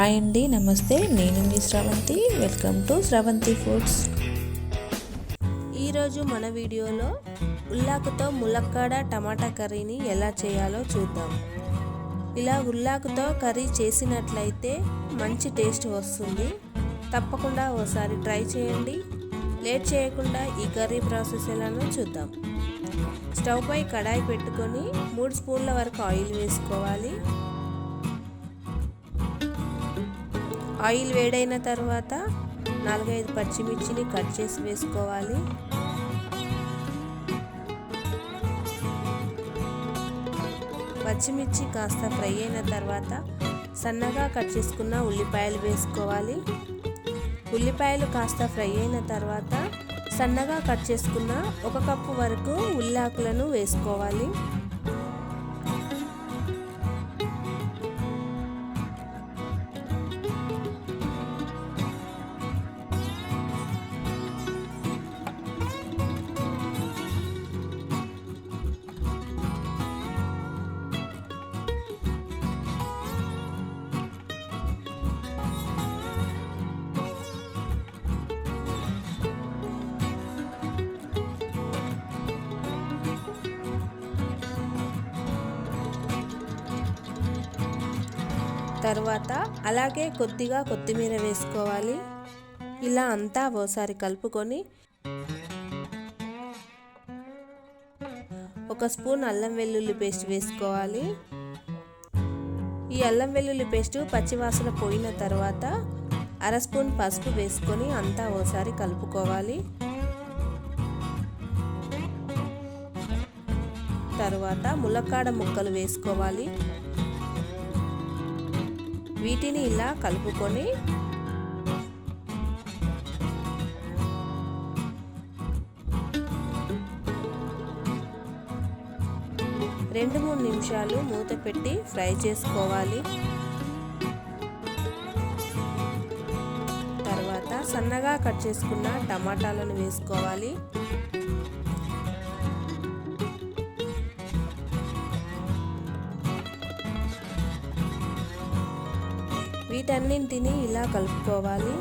Hi అండి నమస్తే. నేను మీ Sravanthi. Welcome to Sravanthi foods ఈరోజు మన వీడియోలో ఉల్లాకుతో ములక్కాడ టమాటా కర్రీని ఎలా చేయాలో చూద్దాం. ఇలా ఉల్లాకుతో కర్రీ చేసినట్లయితే మంచి టేస్ట్ వస్తుంది. తప్పకుండా ఓసారి ట్రై చేయండి. లేట్ చేయకుండా ఈ కర్రీ ప్రాసెస్ ఎలానో చూద్దాం. స్టవ్ పై కడాయి పెట్టుకొని మూడు స్పూన్ల వరకు ఆయిల్ వేసుకోవాలి. ఆయిల్ వేడైన తర్వాత నాలుగైదు పచ్చిమిర్చిని కట్ చేసి వేసుకోవాలి. పచ్చిమిర్చి కాస్త ఫ్రై అయిన తర్వాత సన్నగా కట్ చేసుకున్న ఉల్లిపాయలు వేసుకోవాలి. ఉల్లిపాయలు కాస్త ఫ్రై అయిన తర్వాత సన్నగా కట్ చేసుకున్న ఒక కప్పు వరకు ఉల్లాకులను వేసుకోవాలి. తర్వాత అలాగే కొద్దిగా కొత్తిమీర వేసుకోవాలి. ఇలా అంతా ఓసారి కలుపుకొని ఒక స్పూన్ అల్లం వెల్లుల్లి పేస్ట్ వేసుకోవాలి. ఈ అల్లం వెల్లుల్లి పేస్ట్ పచ్చివాసన పోయిన తర్వాత అర స్పూన్ పసుపు వేసుకొని అంతా ఓసారి కలుపుకోవాలి. తర్వాత ములక్కాడ ముక్కలు వేసుకోవాలి. వీటిని ఇలా కలుపుకొని రెండు మూడు నిమిషాలు మూత పెట్టి ఫ్రై చేసుకోవాలి. తర్వాత సన్నగా కట్ చేసుకున్న టమాటాలను వేసుకోవాలి. వీటన్నింటినీ ఇలా కలుపుకోవాలి.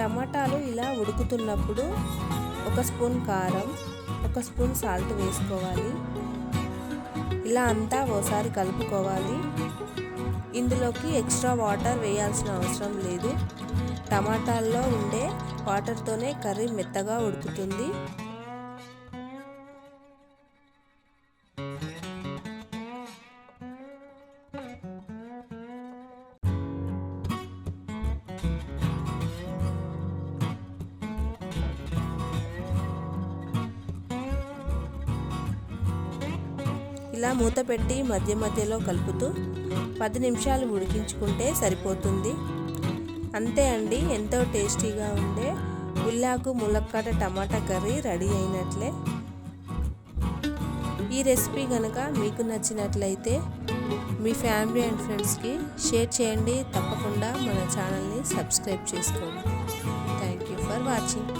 టమాటాలు ఇలా ఉడుకుతున్నప్పుడు ఒక స్పూన్ కారం ఒక స్పూన్ సాల్ట్ వేసుకోవాలి. ఇలా అంతా ఓసారి కలుపుకోవాలి. ఇందులోకి ఎక్స్ట్రా వాటర్ వేయాల్సిన అవసరం లేదు. టమాటాల్లో ఉండే వాటర్తోనే కర్రీ మెత్తగా ఉడుకుతుంది. ఇలా మూత పెట్టి మధ్య మధ్యలో కలుపుతూ పది నిమిషాలు ఉడికించుకుంటే సరిపోతుంది. అంతే అండి ఎంతో టేస్టీగా ఉండే ఉల్లాకు ములక్కాడ టమాటా కర్రీ రెడీ అయినట్లే. ఈ రెసిపీ కనుక మీకు నచ్చినట్లయితే మీ ఫ్యామిలీ అండ్ ఫ్రెండ్స్కి షేర్ చేయండి. తప్పకుండా మన ఛానల్ని సబ్స్క్రైబ్ చేసుకోండి. Thank you for watching.